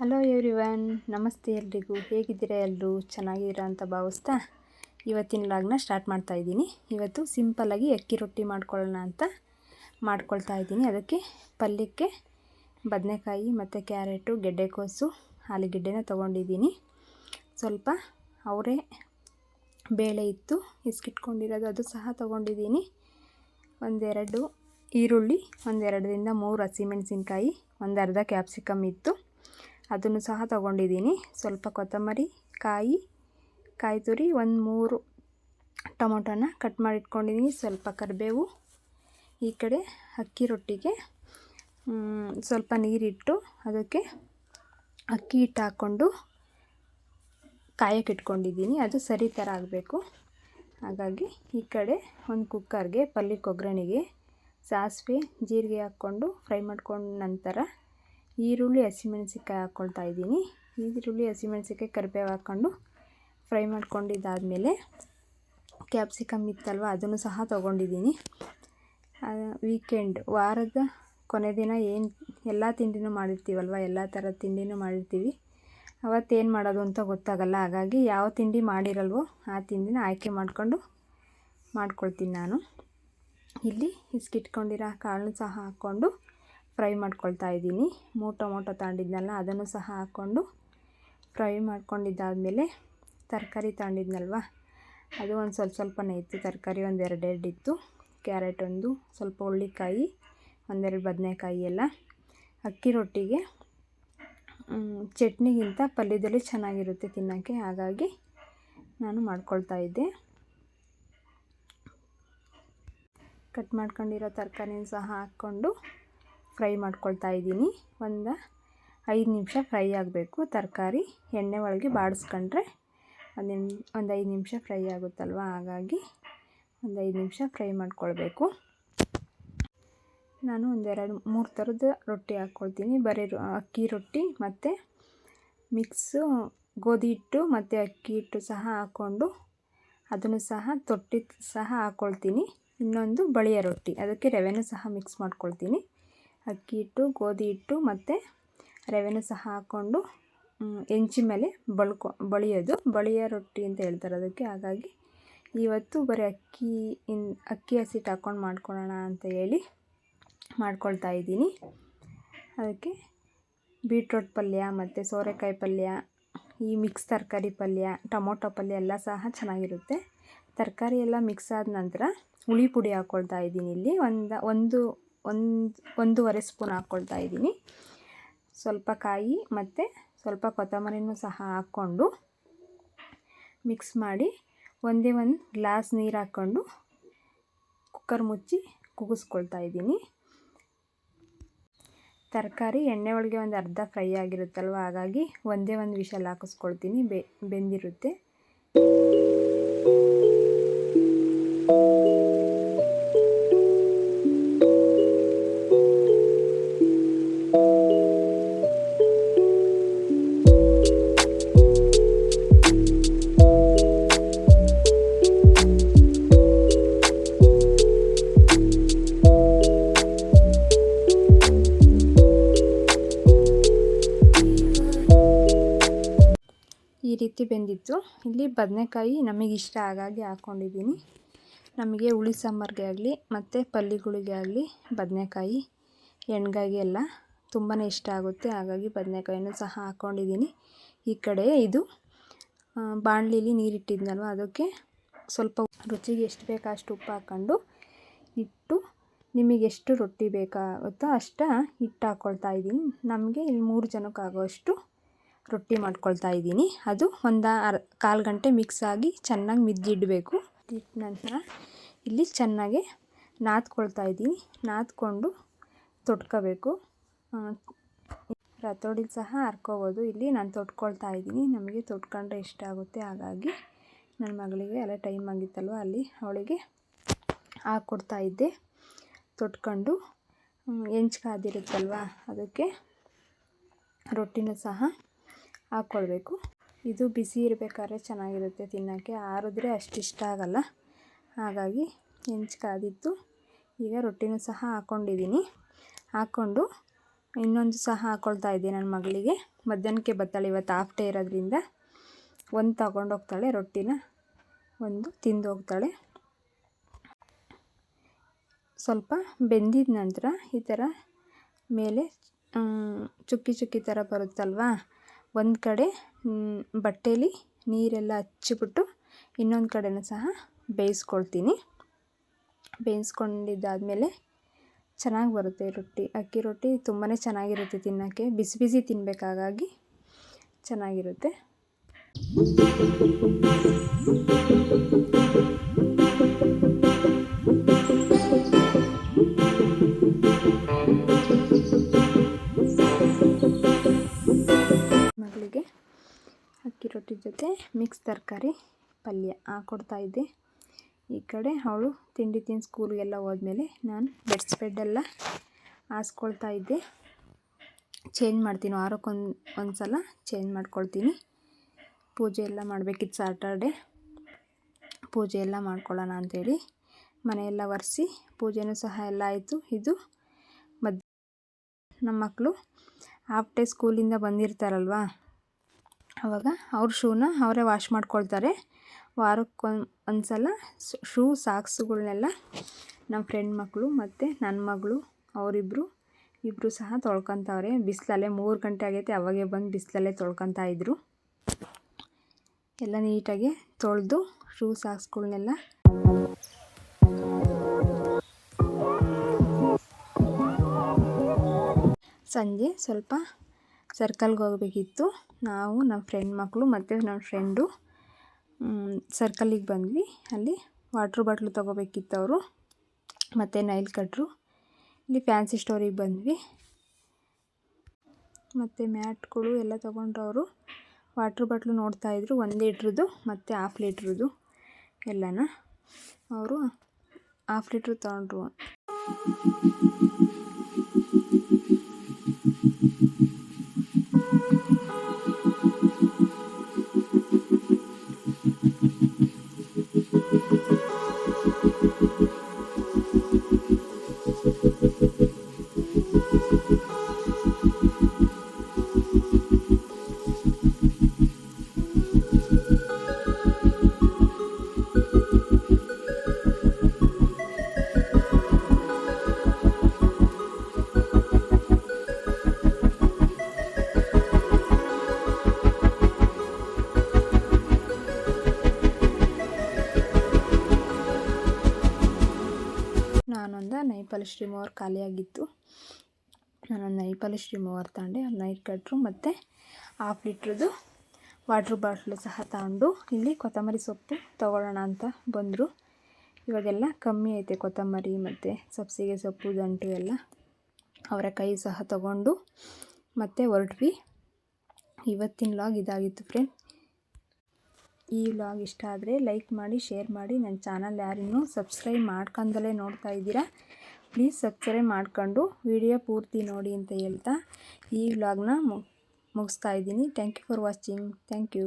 Hello everyone ನಮಸ್ತೆ ಎಲ್ರಿಗೂ. ಹೇಗಿದ್ದೀರಾ ಎಲ್ಲರೂ ಚೆನ್ನಾಗಿದ್ದೀರಾ ಅಂತ ಭಾವಿಸ್ತಾ ಇವತ್ತಿನ ಲಾಗ್ನ ಸ್ಟಾರ್ಟ್ ಮಾಡ್ತಾ ಇದ್ದೀನಿ. ಇವತ್ತು ಸಿಂಪಲ್ಲಾಗಿ ಅಕ್ಕಿ ರೊಟ್ಟಿ ಮಾಡ್ಕೊಳ್ಳೋಣ ಅಂತ ಮಾಡ್ಕೊಳ್ತಾ ಇದ್ದೀನಿ. ಅದಕ್ಕೆ ಪಲ್ಯಕ್ಕೆ ಬದನೆಕಾಯಿ ಮತ್ತು ಕ್ಯಾರೆಟು ಗೆಡ್ಡೆಕೋಸು ಆಲೂಗೆಡ್ಡೆನ ತೊಗೊಂಡಿದ್ದೀನಿ. ಸ್ವಲ್ಪ ಅವರೇ ಬೇಳೆ ಇತ್ತು, ಇಸ್ಕಿಟ್ಕೊಂಡಿರೋದು ಅದು ಸಹ ತೊಗೊಂಡಿದ್ದೀನಿ. ಒಂದೆರಡು ಈರುಳ್ಳಿ, ಒಂದೆರಡರಿಂದ ಮೂರು ಹಸಿಮೆಣಸಿನ್ಕಾಯಿ ಒಂದು ಅರ್ಧ ಕ್ಯಾಪ್ಸಿಕಮ್ ಇತ್ತು. ಅದನ್ನು ಸಹ ತಗೊಂಡಿದ್ದೀನಿ. ಸ್ವಲ್ಪ ಕೊತ್ತಂಬರಿ, ಕಾಯಿ ಕಾಯಿ ತುರಿ, ಒಂದು ಮೂರು ಟೊಮೊಟೊನ ಕಟ್ ಮಾಡಿ ಇಟ್ಕೊಂಡಿದ್ದೀನಿ ಸ್ವಲ್ಪ ಕರಿಬೇವು, ಈ ಕಡೆ ಅಕ್ಕಿ ರೊಟ್ಟಿಗೆ ಸ್ವಲ್ಪ ನೀರಿಟ್ಟು ಅದಕ್ಕೆ ಅಕ್ಕಿ ಹಿಟ್ಟು ಹಾಕ್ಕೊಂಡು ಕಾಯಕ್ಕೆ ಇಟ್ಕೊಂಡಿದ್ದೀನಿ. ಅದು ಸರಿ ಥರ ಆಗಬೇಕು. ಹಾಗಾಗಿ ಈ ಕಡೆ ಒಂದು ಕುಕ್ಕರ್ಗೆ ಪಲ್ಯಕ್ಕೆ ಒಗ್ಗರಣೆಗೆ ಸಾಸಿವೆ, ಜೀರಿಗೆ ಹಾಕ್ಕೊಂಡು ಫ್ರೈ ಮಾಡ್ಕೊಂಡ ನಂತರ ಈರುಳ್ಳಿ, ಹಸಿಮೆಣಸಿನ್ಕಾಯಿ ಹಾಕ್ಕೊಳ್ತಾ ಇದ್ದೀನಿ. ಈರುಳ್ಳಿ, ಹಸಿಮೆಣಸಿನ್ಕಾಯಿ ಕರಿಬೇವು ಹಾಕ್ಕೊಂಡು ಫ್ರೈ ಮಾಡ್ಕೊಂಡಿದ್ದಾದಮೇಲೆ ಕ್ಯಾಪ್ಸಿಕಮ್ ಇತ್ತಲ್ವ, ಅದನ್ನು ಸಹ ತೊಗೊಂಡಿದ್ದೀನಿ. ವೀಕೆಂಡ್ ವಾರದ ಕೊನೆ ದಿನ ಏನು, ಎಲ್ಲ ತಿಂಡಿನೂ ಮಾಡಿರ್ತೀವಲ್ವ, ಎಲ್ಲ ಥರದ ತಿಂಡಿನೂ ಮಾಡಿರ್ತೀವಿ. ಅವತ್ತೇನು ಮಾಡೋದು ಅಂತ ಗೊತ್ತಾಗಲ್ಲ, ಹಾಗಾಗಿ ಯಾವ ತಿಂಡಿ ಮಾಡಿರಲ್ವೋ ಆ ತಿಂಡಿನ ಆಯ್ಕೆ ಮಾಡಿಕೊಂಡು ಮಾಡ್ಕೊಳ್ತೀನಿ ನಾನು. ಇಲ್ಲಿ ಇಸ್ಕಿಟ್ಕೊಂಡಿರೋ ಕಾಳನ್ನು ಸಹ ಹಾಕ್ಕೊಂಡು ಫ್ರೈ ಮಾಡ್ಕೊಳ್ತಾ ಇದ್ದೀನಿ. ಮೂರು ಟೊಮೊಟೊ ತಗೊಂಡಿದ್ನಲ್ಲ ಅದನ್ನು ಸಹ ಹಾಕ್ಕೊಂಡು ಫ್ರೈ ಮಾಡ್ಕೊಂಡಿದ್ದಾದಮೇಲೆ ತರಕಾರಿ ತಗೊಂಡಿದ್ನಲ್ವ ಅದು ಒಂದು ಸ್ವಲ್ಪ ಸ್ವಲ್ಪನೇ ಇತ್ತು. ತರಕಾರಿ ಒಂದು ಎರಡೆರಡು ಇತ್ತು. ಕ್ಯಾರೆಟ್ ಒಂದು, ಸ್ವಲ್ಪ ಹುಳ್ಳಿಕಾಯಿ ಒಂದೆರಡು ಬದನೆಕಾಯಿ ಎಲ್ಲ. ಅಕ್ಕಿ ರೊಟ್ಟಿಗೆ ಚಟ್ನಿಗಿಂತ ಪಲ್ಯದಲ್ಲಿ ಚೆನ್ನಾಗಿರುತ್ತೆ ತಿನ್ನೋಕ್ಕೆ. ಹಾಗಾಗಿ ನಾನು ಮಾಡ್ಕೊಳ್ತಾ ಇದ್ದೆ. ಕಟ್ ಮಾಡ್ಕೊಂಡಿರೋ ತರಕಾರಿನ ಸಹ ಹಾಕ್ಕೊಂಡು ಫ್ರೈ ಮಾಡ್ಕೊಳ್ತಾ ಇದ್ದೀನಿ. ಒಂದು ಐದು ನಿಮಿಷ ಫ್ರೈ ಆಗಬೇಕು. ತರಕಾರಿ ಎಣ್ಣೆ ಒಳಗೆ ಬಾಡಿಸ್ಕೊಂಡ್ರೆ ಒಂದು ಒಂದು ಐದು ನಿಮಿಷ ಫ್ರೈ ಆಗುತ್ತಲ್ವ? ಹಾಗಾಗಿ ಒಂದು ಐದು ನಿಮಿಷ ಫ್ರೈ ಮಾಡ್ಕೊಳ್ಬೇಕು. ನಾನು ಒಂದೆರಡು, ಮೂರು ಥರದ ರೊಟ್ಟಿ ಹಾಕ್ಕೊಳ್ತೀನಿ ಬರೀ ಅಕ್ಕಿ ರೊಟ್ಟಿ ಮತ್ತು ಮಿಕ್ಸು ಗೋಧಿ ಹಿಟ್ಟು ಮತ್ತು ಅಕ್ಕಿ ಹಿಟ್ಟು ಸಹ ಹಾಕ್ಕೊಂಡು ಅದನ್ನು ಸಹ ತೊಟ್ಟಿ ಸಹ ಹಾಕ್ಕೊಳ್ತೀನಿ ಇನ್ನೊಂದು ಬಳಿಯ ರೊಟ್ಟಿ. ಅದಕ್ಕೆ ರವೆನೂ ಸಹ ಮಿಕ್ಸ್ ಮಾಡ್ಕೊಳ್ತೀನಿ. ಅಕ್ಕಿ ಹಿಟ್ಟು ಗೋಧಿ ಹಿಟ್ಟು ಮತ್ತು ರವೆನೂ ಸಹ ಹಾಕ್ಕೊಂಡು ಹೆಂಚಿ ಮೇಲೆ ಬಳ್ಕೊ, ಬಳಿಯೋದು. ಬಳಿಯ ರೊಟ್ಟಿ ಅಂತ ಹೇಳ್ತಾರೆ ಅದಕ್ಕೆ. ಹಾಗಾಗಿ ಇವತ್ತು ಬರೀ ಅಕ್ಕಿ ಇನ್, ಅಕ್ಕಿ ಹಸಿಟ್ಟು ಹಾಕ್ಕೊಂಡು ಮಾಡ್ಕೊಳ್ಳೋಣ ಅಂತ ಹೇಳಿ ಮಾಡ್ಕೊಳ್ತಾ ಇದ್ದೀನಿ. ಅದಕ್ಕೆ ಬೀಟ್ರೋಟ್ ಪಲ್ಯ ಮತ್ತು ಸೋರೆಕಾಯಿ ಪಲ್ಯ, ಈ ಮಿಕ್ಸ್ ತರಕಾರಿ ಪಲ್ಯ, ಟೊಮೊಟೊ ಪಲ್ಯ ಎಲ್ಲ ಸಹ ಚೆನ್ನಾಗಿರುತ್ತೆ. ತರಕಾರಿ ಎಲ್ಲ ಮಿಕ್ಸ್ ಆದ ನಂತರ ಹುಳಿ ಪುಡಿ ಹಾಕ್ಕೊಳ್ತಾ ಇದ್ದೀನಿ ಇಲ್ಲಿ. ಒಂದು ಒಂದು ಒಂದು, ಒಂದೂವರೆ ಸ್ಪೂನ್ ಹಾಕ್ಕೊಳ್ತಾ ಇದ್ದೀನಿ. ಸ್ವಲ್ಪ ಕಾಯಿ ಮತ್ತು ಸ್ವಲ್ಪ ಕೊತ್ತಂಬರಿನೂ ಸಹ ಹಾಕ್ಕೊಂಡು ಮಿಕ್ಸ್ ಮಾಡಿ ಒಂದೇ ಒಂದು ಗ್ಲಾಸ್ ನೀರು ಹಾಕ್ಕೊಂಡು ಕುಕ್ಕರ್ ಮುಚ್ಚಿ ಕುಗಿಸ್ಕೊಳ್ತಾ ಇದ್ದೀನಿ. ತರಕಾರಿ ಎಣ್ಣೆ ಒಳಗೆ ಒಂದು ಅರ್ಧ ಫ್ರೈ ಆಗಿರುತ್ತಲ್ವ, ಹಾಗಾಗಿ ಒಂದೇ ಒಂದು ವಿಷಲ್ ಹಾಕಿಸ್ಕೊಳ್ತೀನಿ. ಬೆ, ಬೆಂದಿರುತ್ತೆ. ರೀತಿ ಬೆಂದಿತ್ತು. ಇಲ್ಲಿ ಬದನೆಕಾಯಿ ನಮಗೆ ಇಷ್ಟ ಹಾಗಾಗಿ ಹಾಕ್ಕೊಂಡಿದ್ದೀನಿ ನಮಗೆ ಹುಳಿ ಸಾಂಬಾರಿಗೆ ಆಗಲಿ, ಮತ್ತು ಪಲ್ಯಗಳಿಗೆ ಆಗಲಿ ಬದನೆಕಾಯಿ ಎಣ್ಗಾಯಿ ಎಲ್ಲ ತುಂಬಾ ಇಷ್ಟ ಆಗುತ್ತೆ. ಹಾಗಾಗಿ ಬದನೆಕಾಯಿನೂ ಸಹ ಹಾಕ್ಕೊಂಡಿದ್ದೀನಿ ಈ ಕಡೆ ಇದು ಬಾಣಲಿಲಿ ನೀರಿಟ್ಟಿದ್ನಲ್ವ, ಅದಕ್ಕೆ ಸ್ವಲ್ಪ ರುಚಿಗೆ ಎಷ್ಟು ಬೇಕೋ ಅಷ್ಟು ಉಪ್ಪು ಹಾಕ್ಕೊಂಡು ಇಟ್ಟು ನಿಮಗೆ ಎಷ್ಟು ರೊಟ್ಟಿ ಬೇಕಾಗುತ್ತೋ ಅಷ್ಟು ಹಿಟ್ಟು ಹಾಕ್ಕೊಳ್ತಾ ಇದ್ದೀನಿ ನಮಗೆ ಇಲ್ಲಿ ಮೂರು ಜನಕ್ಕಾಗುವಷ್ಟು ರೊಟ್ಟಿ ಮಾಡ್ಕೊಳ್ತಾ ಇದ್ದೀನಿ. ಅದು ಒಂದು ಅರ್, ಕಾಲು ಗಂಟೆ ಮಿಕ್ಸ್ ಆಗಿ ಚೆನ್ನಾಗಿ ಮಿದ್ದಿಡಬೇಕು. ಇಟ್ಟ ನಂತರ ಇಲ್ಲಿ ಚೆನ್ನಾಗೆ ನಾದ್ಕೊಳ್ತಾ ಇದ್ದೀನಿ. ನಾದ್ಕೊಂಡು ತೊಟ್ಕೋಬೇಕು. ರತೋಡಿಲಿ ಸಹ ಹರ್ಕೋಬೋದು. ಇಲ್ಲಿ ನಾನು ತೊಟ್ಕೊಳ್ತಾ ಇದ್ದೀನಿ. ನಮಗೆ ತೊಟ್ಕೊಂಡ್ರೆ ಇಷ್ಟ ಆಗುತ್ತೆ. ಹಾಗಾಗಿ ನನ್ನ ಮಗಳಿಗೆ ಎಲ್ಲ ಟೈಮ್ ಆಗಿತ್ತಲ್ವ? ಅಲ್ಲಿ ಅವಳಿಗೆ ಹಾಕ್ಕೊಡ್ತಾ ಇದ್ದೆ. ತೊಟ್ಕೊಂಡು ಹೆಂಚು ಕಾದಿರುತ್ತಲ್ವ? ಅದಕ್ಕೆ ರೊಟ್ಟಿನೂ ಸಹ ಹಾಕ್ಕೊಳ್ಬೇಕು ಇದು ಬಿಸಿ ಇರಬೇಕಾದ್ರೆ ಚೆನ್ನಾಗಿರುತ್ತೆ ತಿನ್ನೋಕ್ಕೆ. ಆರಿದ್ರೆ ಅಷ್ಟು ಇಷ್ಟ ಆಗೋಲ್ಲ. ಹಾಗಾಗಿ ಹೆಂಚು ಕಾದಿತ್ತು. ಈಗ ರೊಟ್ಟಿನೂ ಸಹ ಹಾಕ್ಕೊಂಡಿದ್ದೀನಿ ಹಾಕ್ಕೊಂಡು ಇನ್ನೊಂದು ಸಹ ಹಾಕ್ಕೊಳ್ತಾ ಇದ್ದೆ ನನ್ನ ಮಗಳಿಗೆ. ಮಧ್ಯಾಹ್ನಕ್ಕೆ ಬತ್ತಾಳೆ ಇವತ್ತು ಹಾಫ್ ಡೇ ಇರೋದ್ರಿಂದ ಒಂದು ತಗೊಂಡೋಗ್ತಾಳೆ ರೊಟ್ಟಿನ ಒಂದು ತಿಂದು ಹೋಗ್ತಾಳೆ. ಸ್ವಲ್ಪ ಬೆಂದಿದ ನಂತರ ಈ ಥರ ಮೇಲೆ ಚುಕ್ಕಿ ಚುಕ್ಕಿ ಥರ ಬರುತ್ತಲ್ವಾ? ಒಂದು ಕಡೆ ಬಟ್ಟೇಲಿ ನೀರೆಲ್ಲ ಹಚ್ಚಿಬಿಟ್ಟು ಇನ್ನೊಂದು ಕಡೆನೂ ಸಹ ಬೇಯಿಸ್ಕೊಳ್ತೀನಿ. ಬೇಯಿಸ್ಕೊಂಡಿದ್ದಾದ್ಮೇಲೆ ಚೆನ್ನಾಗಿ ಬರುತ್ತೆ ರೊಟ್ಟಿ. ಅಕ್ಕಿ ರೊಟ್ಟಿ ತುಂಬಾ ಚೆನ್ನಾಗಿರುತ್ತೆ ತಿನ್ನೋಕ್ಕೆ. ಬಿಸಿ ಬಿಸಿ ತಿನ್ನಬೇಕಾಗಾಗಿ ಚೆನ್ನಾಗಿರುತ್ತೆ. ಜೊತೆ ಮಿಕ್ಸ್ ತರಕಾರಿ, ಪಲ್ಯ ಹಾಕ್ಕೊಡ್ತಾಯಿದ್ದೆ ಈ ಕಡೆ ಅವಳು ತಿಂಡಿ ತಿಂದು ಸ್ಕೂಲ್ಗೆಲ್ಲ ಹೋದ್ಮೇಲೆ ನಾನು ಬೆಡ್ಸ್ ಬೆಡ್ಡೆಲ್ಲ ಹಾಸ್ಕೊಳ್ತಾ ಇದ್ದೆ. ಚೇಂಜ್ ಮಾಡ್ತೀನಿ, ವಾರಕ್ಕೊಂದು ಒಂದು ಸಲ ಚೇಂಜ್ ಮಾಡ್ಕೊಳ್ತೀನಿ. ಪೂಜೆ ಎಲ್ಲ ಮಾಡಬೇಕಿತ್ತು ಸಾಟರ್ಡೆ ಪೂಜೆ ಎಲ್ಲ ಮಾಡ್ಕೊಳ್ಳೋಣ ಅಂಥೇಳಿ ಮನೆಯೆಲ್ಲ ಒರೆಸಿ ಪೂಜೆನೂ ಸಹ ಎಲ್ಲ ಆಯಿತು. ಇದು ಮದ್ ನಮ್ಮ ಮಕ್ಕಳು ಹಾಫ್ ಡೇ ಸ್ಕೂಲಿಂದ ಬಂದಿರ್ತಾರಲ್ವ? ಆವಾಗ ಅವ್ರ ಶೂನ ಅವರೇ ವಾಶ್ ಮಾಡ್ಕೊಳ್ತಾರೆ. ವಾರಕ್ಕೊಂದು ಒಂದು ಸಲ ಶೂ ಸಾಕ್ಸ್ಗಳನ್ನೆಲ್ಲ ನಮ್ಮ ಫ್ರೆಂಡ್ ಮಕ್ಕಳು ಮತ್ತು ನನ್ನ ಮಗಳು ಅವರಿಬ್ಬರು ಇಬ್ಬರು ಸಹ ತೊಳ್ಕೊತಾವ್ರೆ. ಬಿಸಿಲಲ್ಲೇ ಮೂರು ಗಂಟೆ ಆಗೈತೆ, ಅವಾಗೇ ಬಂದು ಬಿಸಿಲಲ್ಲೇ ತೊಳ್ಕೊತಾ ಇದ್ದರು ಎಲ್ಲ ನೀಟಾಗಿ ತೊಳೆದು ಶೂ ಸಾಕ್ಸ್ಗಳನ್ನೆಲ್ಲ ಸಂಜೆ ಸ್ವಲ್ಪ ಸರ್ಕಲ್ಗೆ ಹೋಗಬೇಕಿತ್ತು. ನಾವು, ನಮ್ಮ ಫ್ರೆಂಡ್ ಮಕ್ಕಳು ಮತ್ತು ನಮ್ಮ ಫ್ರೆಂಡು ಸರ್ಕಲ್ಲಿಗೆ ಬಂದ್ವಿ. ಅಲ್ಲಿ ವಾಟ್ರ್ ಬಾಟ್ಲು ತೊಗೋಬೇಕಿತ್ತು ಅವರು, ಮತ್ತು ನೈಲ್ ಕಟ್ರು. ಇಲ್ಲಿ ಫ್ಯಾನ್ಸಿ ಸ್ಟೋರಿಗೆ ಬಂದ್ವಿ. ಮತ್ತು ಮ್ಯಾಟ್ಗಳು ಎಲ್ಲ ತೊಗೊಂಡ್ರು ವಾಟ್ರ್ ಬಾಟ್ಲು ನೋಡ್ತಾಯಿದ್ರು ಒಂದು ಲೀಟ್ರದ್ದು, ಮತ್ತು ಹಾಫ್ ಲೀಟ್ರದ್ದು ಎಲ್ಲನ. ಅವರು ಹಾಫ್ ಲೀಟ್ರ್ ತೊಗೊಂಡ್ರು. ನಾನೊಂದು ನೈ ಪಾಲಿಶ್ ರಿಮೂವರ್ ಖಾಲಿಯಾಗಿತ್ತು. ನಾನೊಂದು ನೈ ಪಾಲಿಶ್ ರಿಮೂವರ್ ತಗೊಂಡೆ. ಒಂದು ನೈಟ್ ಕಟ್ರು ಮತ್ತು ಹಾಫ್ ಲೀಟ್ರದ್ದು ವಾಟ್ರ್ ಬಾಟ್ಲು ಸಹ ತಗೊಂಡು ಇಲ್ಲಿ ಕೊತ್ತಂಬರಿ ಸೊಪ್ಪು ತೊಗೊಳ್ಳೋಣ ಅಂತ ಬಂದರು. ಇವಾಗೆಲ್ಲ ಕಮ್ಮಿ ಐತೆ ಕೊತ್ತಂಬರಿ ಮತ್ತು ಸಬ್ಸಿಗೆ ಸೊಪ್ಪು, ದಂಟು ಎಲ್ಲ. ಅವರ ಕೈ ಸಹ ತಗೊಂಡು ಮತ್ತೆ ಹೊರಟ್ವಿ. ಇವತ್ತಿನ ಲಾಗ್ ಇದಾಗಿತ್ತು ಫ್ರೆಂಡ್ ಈ ವ್ಲಾಗ್ ಇಷ್ಟ ಆದರೆ ಲೈಕ್ ಮಾಡಿ ಶೇರ್ ಮಾಡಿ. ನನ್ನ ಚಾನಲ್ ಯಾರಿನ್ನೂ ಸಬ್ಸ್ಕ್ರೈಬ್ ಮಾಡ್ಕೊಂಡಲೇ ನೋಡ್ತಾ ಇದ್ದೀರಾ? ಪ್ಲೀಸ್ ಸಬ್ಸ್ಕ್ರೈಬ್ ಮಾಡ್ಕೊಂಡು ವಿಡಿಯೋ ಪೂರ್ತಿ ನೋಡಿ ಅಂತ ಹೇಳ್ತಾ ಈ ವ್ಲಾಗ್ನ ಮುಗಿಸ್ತಾ ಇದ್ದೀನಿ. Thank you for watching thank you